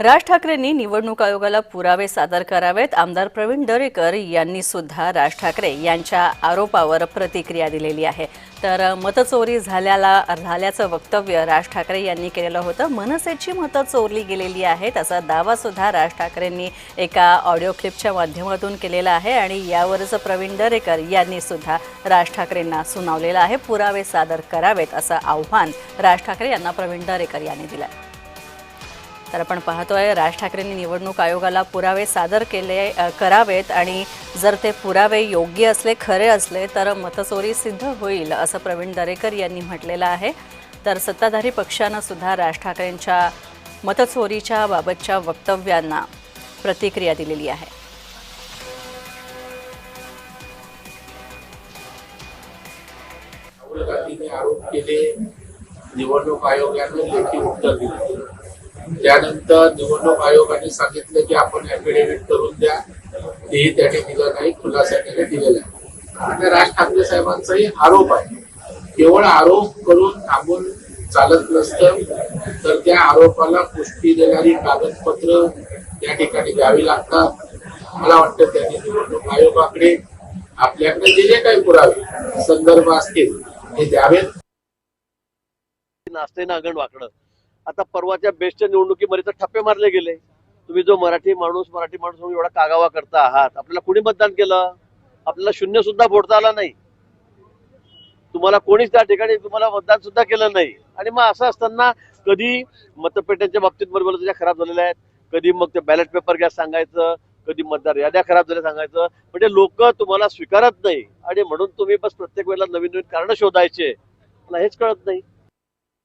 राज ठाकरेंनी निवडणूक आयोगाला पुरावे सादर करावेत. आमदार प्रवीण दरेकर यांनी सुद्धा राज ठाकरे यांच्या आरोपावर प्रतिक्रिया दिलेली आहे. तर मतचोरी झाल्याला झाल्याचं वक्तव्य राज ठाकरे यांनी केलेलं होतं. मनसेची मतं चोरली गेलेली आहेत असा दावासुद्धा राज ठाकरेंनी एका ऑडिओ क्लिपच्या माध्यमातून केलेला आहे आणि यावरच प्रवीण दरेकर यांनी सुद्धा राज ठाकरेंना सुनावलेलं आहे. पुरावे सादर करावेत असं आव्हान राज ठाकरे यांना प्रवीण दरेकर यांनी दिलं आहे तर आपण पाहतोय राज ठाकरेंनी निवडणूक आयोगाला पुरावे सादर केले करावेत आणि जर ते पुरावे योग्य असले खरे असले तर मतचोरी सिद्ध होईल असं प्रवीण दरेकर यांनी म्हटलेलं आहे. तर सत्ताधारी पक्षानं सुद्धा राज ठाकरेंच्या मतचोरीच्या बाबतच्या वक्तव्यांना प्रतिक्रिया दिलेली आहे. आरोप केले निवडणूक आयोगाने लेखी उत्तर दिले. त्यानंतर निवडणूक आयोगाने सांगितलं की आपण ऍफिडेव्हिट करून द्या. तेही त्याने दिलं नाही खुलासा त्याने दिलेला आहे. आणि राज ठाकरे साहेबांचाही आरोप आहे. केवळ आरोप करून थांबून चालत नसतं तर त्या आरोपाला पुष्टी देणारी कागदपत्र त्या ठिकाणी द्यावी लागतात. मला वाटतं त्यांनी निवडणूक आयोगाकडे आपल्याकडे जे जे काही पुरावे संदर्भ असतील ते द्यावेत. नाचते ना वाकडं आता परवाच्या बेस्टच्या निवडणुकीमध्ये तर ठप्पे मारले गेले. तुम्ही जो मराठी माणूस मराठी माणूस म्हणून एवढा कागावा करता आहात आपल्याला कोणी मतदान केलं? आपल्याला शून्य सुद्धा फोडता आला नाही. तुम्हाला कोणीच त्या ठिकाणी तुम्हाला मतदान सुद्धा केलं नाही. आणि मग असं असताना कधी मतपेट्यांच्या बाबतीत बरोबर त्याच्या खराब झालेल्या आहेत कधी मग ते बॅलेट पेपर घ्या सांगायचं कधी मतदार याद्या खराब झाल्या सांगायचं. म्हणजे लोक तुम्हाला स्वीकारत नाही. आणि म्हणून तुम्ही बस प्रत्येक वेळेला नवीन नवीन कारण शोधायचे. मला हेच कळत नाही.